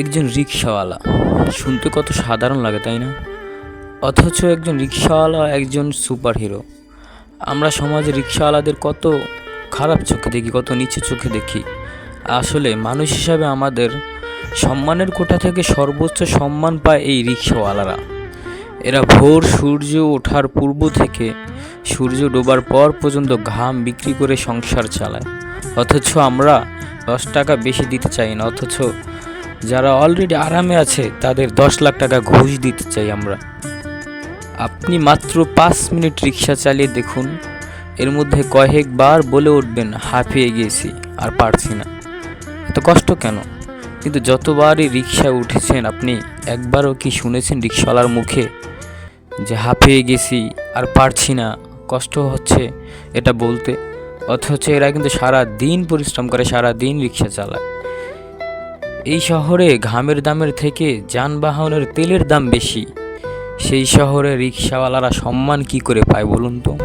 একজন রিক্সাওয়ালা। শুনতে কত সাধারণ লাগে, তাই না? অথচ একজন রিক্সাওয়ালা একজন সুপার হিরো আমরা সমাজে রিক্সাওয়ালাদের কত খারাপ চোখে দেখি, কত নিচে চোখে দেখি। আসলে মানুষ হিসাবে আমাদের সম্মানের কোটা থেকে সর্বোচ্চ সম্মান পায় এই রিক্সাওয়ালারা। এরা ভোর সূর্য ওঠার পূর্ব থেকে সূর্য ডোবার পর পর্যন্ত ঘাম বিক্রি করে সংসার চালায়। অথচ আমরা দশ টাকা বেশি দিতে চাই না, অথচ যারা অলরেডি আরামে আছে, তাদের দশ লাখ টাকা ঘুষ দিতে চাই আমরা। আপনি মাত্র পাঁচ মিনিট রিক্সা চালিয়ে দেখুন, এর মধ্যে কয়েকবার বলে উঠবেন, হাঁপিয়ে গিয়েছি, আর পারছি না। এত কষ্ট কেন? কিন্তু যতবারই রিক্সায় উঠেছেন, আপনি একবারও কি শুনেছেন রিক্সাওয়ালার মুখে? যে হাঁপিয়ে গেছি আর পারছি না, কষ্ট হচ্ছে এটা বলতে। অথচ এরা কিন্তু সারা দিন পরিশ্রম করে সারা দিন রিক্সা চালায়। এই শহরে ঘামের দামের থেকে যানবাহনের তেলের দাম বেশি। সেই শহরে রিক্সাওয়ালারা সম্মান কি করে পায় বলুন তো?